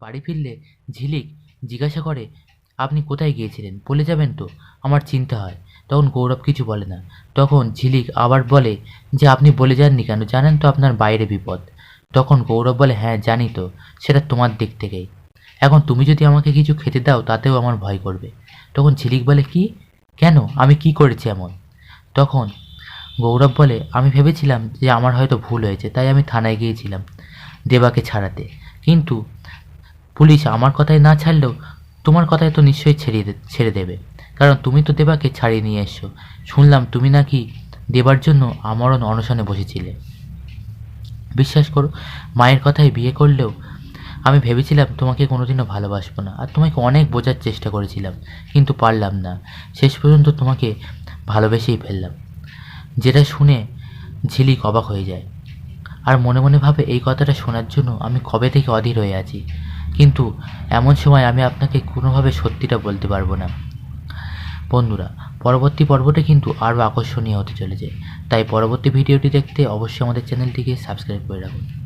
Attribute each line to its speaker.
Speaker 1: বাড়ি ফিরলে ঝিলিক জিজ্ঞাসা করে, আপনি কোথায় গিয়েছিলেন? বলে যাবেন তো? আমার চিন্তা হয়। তখন গৌরব কিছু বলে না। তখন ঝিলিক আবার বলে, যে আপনি বলে যাননি কেন? জানেন তো আপনার বাইরে বিপদ। তখন গৌরব বলে হ্যাঁ জানি তো, সেটা তোমার দিক থেকেই। এখন তুমি যদি আমাকে কিছু খেতে দাও, তাতেও আমার ভয় করবে। তখন ঝিলিক বলে, কি? কেন? আমি কি করেছি এমন? তখন গৌরব বলে, আমি ভেবেছিলাম যে আমার হয়তো ভুল হয়েছে, তাই আমি থানায় গিয়েছিলাম দেবাকে ছাড়াতে। কিন্তু পুলিশ আমার কথায় না ছাড়লেও তোমার কথায় তো নিশ্চয়ই ছেড়ে ছেড়ে দেবে। কারণ তুমি তো দেবাকে ছাড়িয়ে নিয়ে এসছো। শুনলাম তুমি নাকি দেবার জন্য আমরণ অনশনে বসেছিলে। বিশ্বাস করো, মায়ের কথায় বিয়ে করলেও আমি ভেবেছিলাম তোমাকে কোনোদিনও ভালোবাসবো না। আর তোমাকে অনেক বোঝার চেষ্টা করেছিলাম, কিন্তু পারলাম না। শেষ পর্যন্ত তোমাকে ভালোবেসেই ফেললাম। যেটা শুনে ঝিলিক অবাক হয়ে যায়। আর মনে মনে ভাবে এই কথাটা শোনার জন্য আমি কবে থেকে অধীর হয়ে আছি? কিন্তু এমন সময় আমি আপনাকে কোনোভাবে সত্যিটা বলতে পারব না। বন্ধুরা, পরবর্তী পর্বটা কিন্তু আরও আকর্ষণীয় হতে চলেছে। তাই পরবর্তী ভিডিওটি দেখতে অবশ্যই আমাদের চ্যানেলটিকে সাবস্ক্রাইব করে রাখুন।